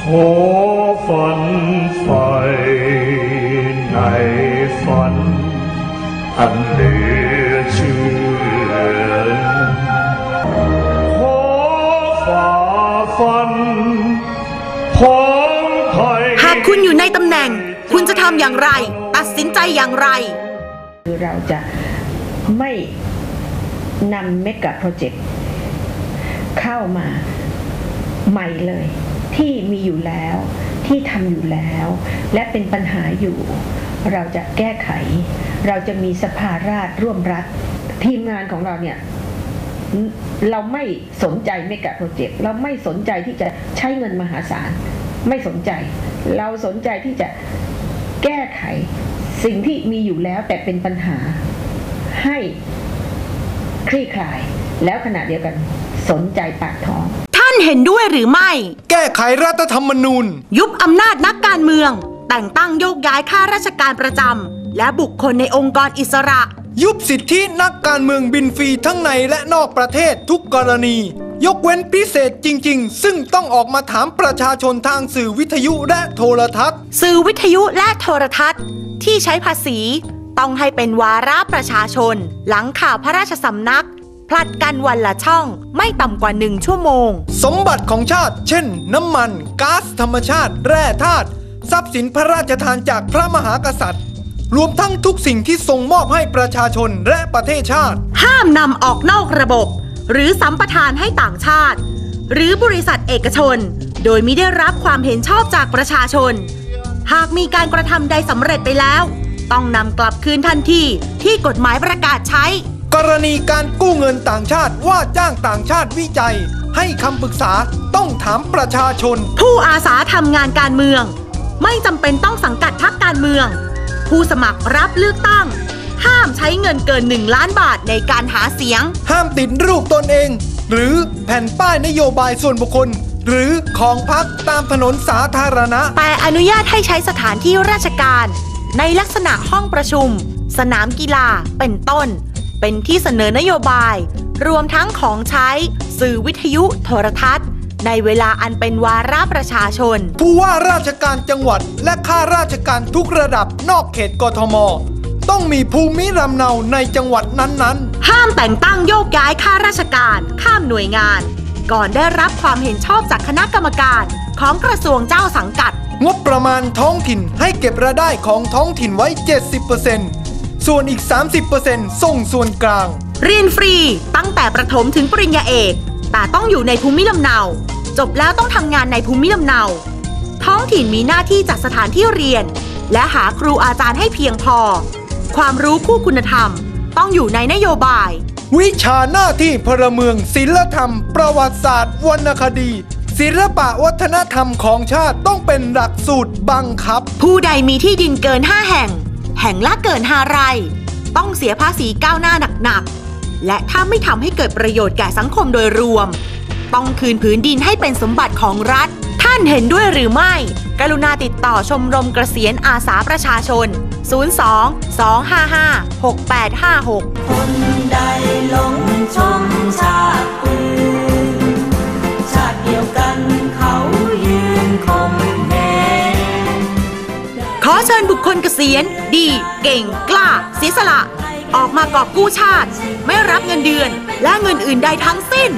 ขอฝันใฝ่ในฝัน อันเหลือเชื่อขอฝ่าฟันพร้อมไทยหากคุณอยู่ในตำแหน่ง คุณจะทำอย่างไร ตัดสินใจอย่างไร คือเราจะไม่นำเมกะโปรเจกต์เข้ามาใหม่เลย ที่มีอยู่แล้ว ที่ทำอยู่แล้ว และเป็นปัญหาอยู่ เราจะแก้ไข เราจะมีสภาราชร่วมรัฐทีมงานของเราเนี่ยเราไม่สนใจเมกะโปรเจกต์เราไม่สนใจที่จะใช้เงินมหาศาล ไม่สนใจ เราสนใจที่จะแก้ไขสิ่งที่มีอยู่แล้วแต่เป็นปัญหา ให้คลี่คลาย แล้วขณะเดียวกันสนใจปากท้อง เห็นด้วยหรือไม่ แก้ไขรัฐธรรมนูญ ยุบอำนาจนักการเมือง แต่งตั้งโยกย้ายข้าราชการประจำและบุคคลในองค์กรอิสระ ยุบสิทธินักการเมืองบินฟรีทั้งในและนอกประเทศทุกกรณี ยกเว้นพิเศษจริง ๆ ซึ่งต้องออกมาถามประชาชนทางสื่อวิทยุและโทรทัศน์ สื่อวิทยุและโทรทัศน์ ที่ใช้ภาษี ต้องให้เป็นวาระประชาชน หลังข่าวพระราชสำนัก ผลัดกันวันละช่อง ไม่ต่ำกว่าหนึ่งชั่วโมง สมบัติของชาติ เช่น น้ำมันก๊าซธรรมชาติ แร่ธาตุทรัพย์สินพระราชทานจากพระมหากษัตริย์ รวมทั้งทุกสิ่งที่ทรงมอบให้ประชาชนและประเทศชาติ ห้ามนำออกนอกระบบ หรือสัมปทานให้ต่างชาติ หรือบริษัทเอกชน โดยมิได้รับความเห็นชอบจากประชาชน หากมีการกระทำใดสำเร็จไปแล้ว ต้องนำกลับคืนทันทีที่กฎหมายประกาศใช้ กรณีการกู้เงินต่างชาติว่าจ้างต่างชาติวิจัย ให้คำปรึกษาต้องถามประชาชน ผู้อาสาทำงานการเมือง ไม่จำเป็นต้องสังกัดพรรคการเมือง ผู้สมัครรับเลือกตั้ง ห้ามใช้เงินเกิน 1 ล้านบาทในการหาเสียง ห้ามติดรูปตนเอง หรือแผ่นป้ายนโยบายส่วนบุคคล หรือของพักตามถนนสาธารณะ แต่อนุญาตให้ใช้สถานที่ราชการ ในลักษณะห้องประชุม สนามกีฬาเป็นต้น เป็นที่เสนอนโยบาย รวมทั้งของใช้ สื่อวิทยุโทรทัศน์ ในเวลาอันเป็นวาระประชาชน ผู้ว่าราชการจังหวัดและข้าราชการทุกระดับนอกเขตกทม ต้องมีภูมิลำเนาในจังหวัดนั้นห้ามแต่งตั้งโยกย้ายข้าราชการ ข้ามหน่วยงาน ก่อนได้รับความเห็นชอบจากคณะกรรมการของกระทรวงเจ้าสังกัดๆงบประมาณท้องถิ่นให้เก็บรายได้ของท้องถิ่นไว้ 70% ส่วนอีก 30%ส่งส่วนกลาง เรียนฟรีตั้งแต่ประถมถึงปริญญาเอก แต่ต้องอยู่ในภูมิลำเนา จบแล้วต้องทำงานในภูมิลำเนา ท้องถิ่นมีหน้าที่จัดสถานที่เรียน และหาครูอาจารย์ให้เพียงพอ ความรู้คู่คุณธรรม ต้องอยู่ในนโยบาย วิชาหน้าที่พลเมือง ศิลธรรม ประวัติศาสตร์ วรรณคดี ศิลปะวัฒนธรรมของชาติต้องเป็นหลักสูตรบังคับ ผู้ใดมีที่ดินเกิน 5 แห่ง แห่งละเกิน5ไร ต้องเสียภาษีก้าวหน้าหนักๆ และถ้าไม่ทำให้เกิดประโยชน์แก่สังคมโดยรวม ต้องคืนผืนดินให้เป็นสมบัติของรัฐ ท่านเห็นด้วยหรือไม่ กรุณาติดต่อชมรมเกษียณอาสาประชาชน 02 255 6856 คนใดหลงชมชาติอื่นชาติเดียวกัน คนเกษียณ ดี เก่ง กล้า เสียสละ ออกมากอบกู้ชาติ ไม่รับเงินเดือน และเงินอื่นใดทั้งสิ้น